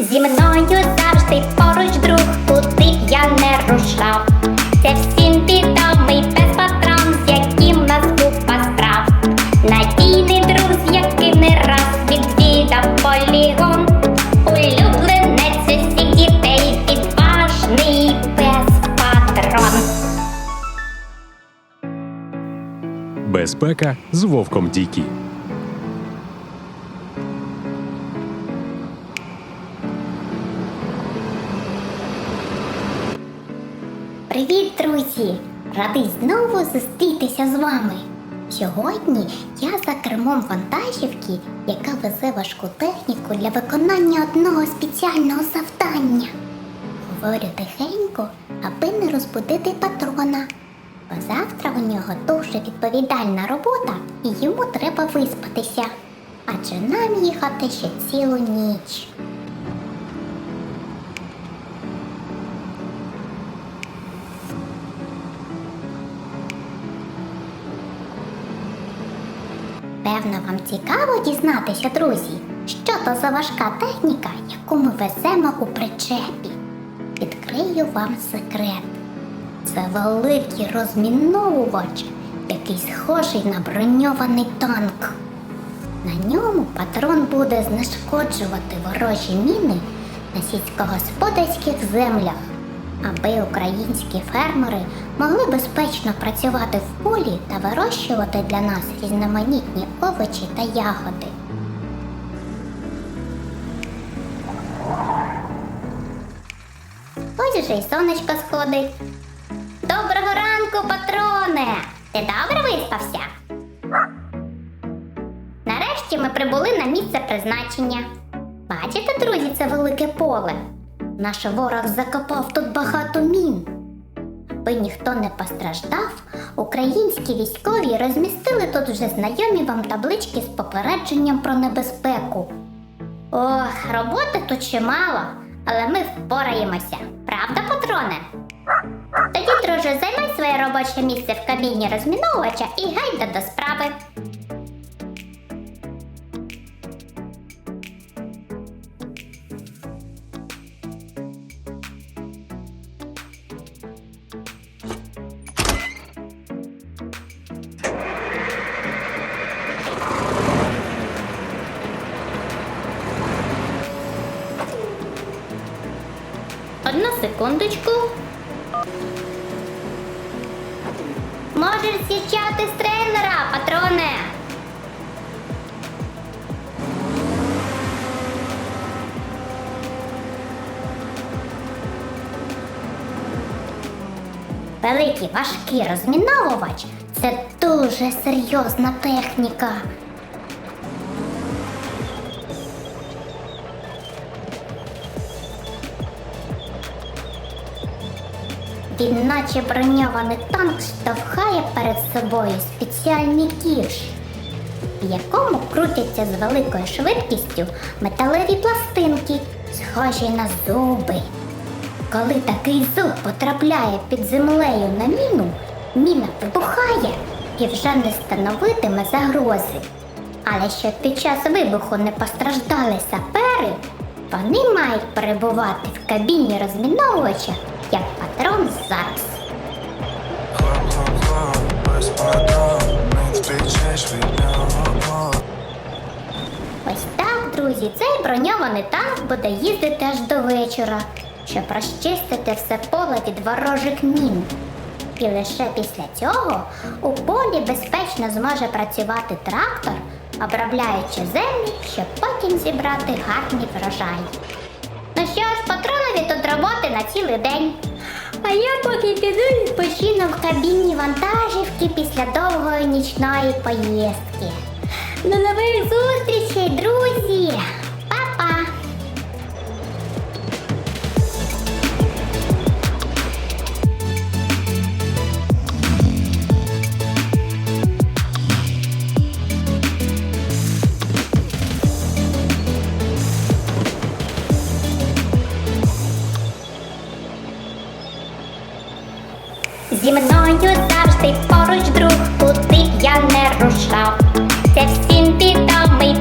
Зі мною завжди поруч друг, куди б я не рушав. Це всім відомий пес патрон, з яким нас купа справ. Надійний друг, з яким не раз відвідав полігон. Улюбленець усіх дітей, відважний пес патрон. Безпека з вовком Дікі. Привіт, друзі! Радий знову зустрітися з вами. Сьогодні я за кермом вантажівки, яка везе важку техніку для виконання одного спеціального завдання. Говорю тихенько, аби не розбудити патрона. Бо завтра у нього дуже відповідальна робота і йому треба виспатися. Адже нам їхати ще цілу ніч. Певно, вам цікаво дізнатися, друзі, що то за важка техніка, яку ми веземо у причепі. Відкрию вам секрет. Це великий розміновувач, який схожий на броньований танк. На ньому патрон буде знешкоджувати ворожі міни на сільськогосподарських землях, аби українські фермери могли безпечно працювати в полі та вирощувати для нас різноманітні овочі та ягоди. Ось вже й сонечко сходить. Доброго ранку, патроне! Ти добре виспався? Нарешті ми прибули на місце призначення. Бачите, друзі, це велике поле. Наш ворог закопав тут багато мін. Аби ніхто не постраждав, українські військові розмістили тут вже знайомі вам таблички з попередженням про небезпеку. Ох, роботи тут чимало, але ми впораємося. Правда, патроне? Тоді, друже, займай своє робоче місце в кабіні розміновувача і гайда до справи. Секундочку. Можеш з'їжджати з трейлера, патроне. Великий важкий розміновувач це дуже серйозна техніка. Він наче броньований танк штовхає перед собою спеціальний кіш, в якому крутяться з великою швидкістю металеві пластинки, схожі на зуби. Коли такий зуб потрапляє під землею на міну, міна вибухає і вже не становитиме загрози. Але щоб під час вибуху не постраждали сапери, вони мають перебувати в кабіні розміновувача як патрон броньований танк буде їздити аж до вечора, щоб розчистити все поле від ворожих мін. І лише після цього у полі безпечно зможе працювати трактор, обробляючи землю, щоб потім зібрати гарний врожай. Ну що ж, патронові тут роботи на цілий день. А я поки піду відпочину в кабіні вантажівки після довгої нічної поїздки. До нових зустрічей, друзі! Зі мною завжди поруч друг, куди б я не рушав. Це всім відомий